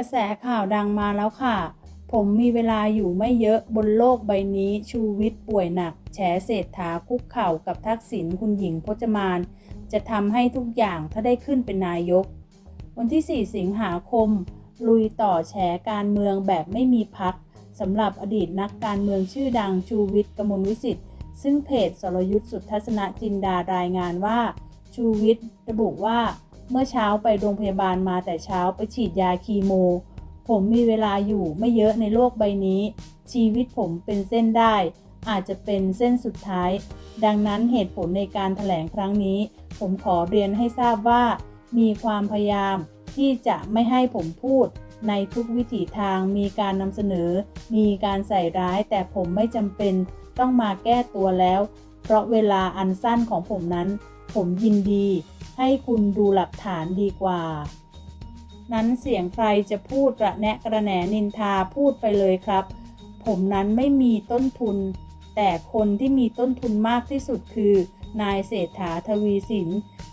ระแสข่าวดังมาแล้วค่ะ ผมมีเวลาอยู่ไม่เยอะบนโลกใบนี้ชูวิทย์ป่วยหนัก แฉเศรษฐาคุกเข่ากับทักษิณคุณหญิงพจมาน จะทำให้ทุกอย่างถ้าได้ขึ้นเป็นนายก วันที่ 4 สิงหาคม ลุยต่อแฉการเมืองแบบไม่มีพักสำหรับอดีตนักการเมืองชื่อดังชูวิทย์กมลวิสิทธิ์ซึ่งเพจสรยุทธ์สุทัศนจินดารายงานว่า ชูวิทย์ระบุว่า เมื่อเช้าไปโรงพยาบาลมาแต่เช้าไปฉีดยาคีโม ผมมีเวลาอยู่ไม่เยอะในโลกใบนี้ ชีวิตผมเป็นเส้นได้ อาจจะเป็นเส้นสุดท้าย ดังนั้นเหตุผลในการถแถลงครั้งนี้ ผมขอเรียนให้ทราบว่า มีความพยายามที่จะไม่ให้ผมพูด ในทุกวิถีทางมีการนำเสนอ มีการใส่ร้ายแต่ผมไม่จำเป็นต้องมาแก้ตัวแล้ว เพราะเวลาอันสั้นของผมนั้น ผมยินดี ให้คุณดูหลักฐานดีกว่า นั้นเสียงใครจะพูดกระแนะกระแหนนินทาพูดไปเลยครับ ผมนั้นไม่มีต้นทุน แต่คนที่มีต้นทุนมากที่สุดคือ นายเศรษฐาทวีสิน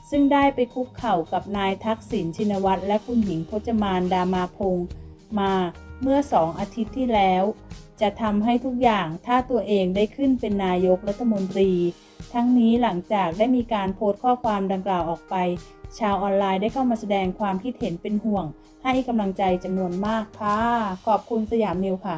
ซึ่งได้ไปคุกเข่ากับนายทักษิณชินวัตรและคุณหญิงพจมานดามาพงศ์มาเมื่อสองอาทิตย์ที่แล้ว จะทำให้ทุกอย่างถ้าตัวเองได้ขึ้นเป็นนายกรัฐมนตรี ทั้งนี้หลังจากได้มีการโพสต์ข้อความดังกล่าวออกไป ชาวออนไลน์ได้เข้ามาแสดงความคิดเห็นเป็นห่วง ให้กำลังใจจำนวนมากค่ะ ขอบคุณสยามนิวค่ะ